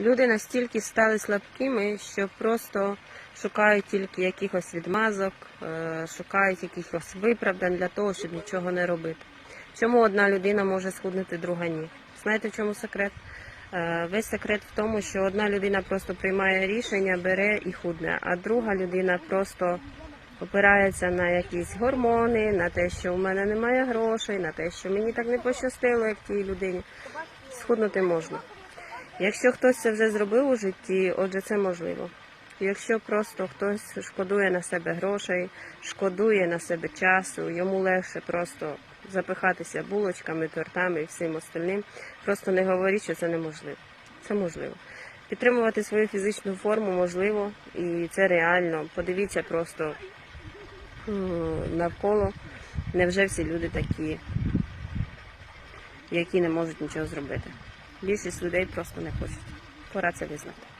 Люди настільки стали слабкими, що просто шукають тільки якихось відмазок, е, шукають якихось виправдань для того, щоб нічого не робити. Чому одна людина може схуднути, друга ні? Знаєте, в чому секрет? Е, Весь секрет в тому, що одна людина просто приймає рішення, бере і худне, а друга людина просто опирається на якісь гормони, на те, що у мене немає грошей, на те, що мені так не пощастило, як тій людині. Схуднути можна. Якщо хтось це вже зробив у житті, отже, це можливо. Якщо просто хтось шкодує на себе грошей, шкодує на себе часу, йому легше просто запихатися булочками, тортами і всім остальним, просто не говоріть, що це неможливо. Це можливо. Підтримувати свою фізичну форму можливо, і це реально. Подивіться просто навколо. Невже всі люди такі, які не можуть нічого зробити? Більшість людей просто не хочуть. Пора це визнати.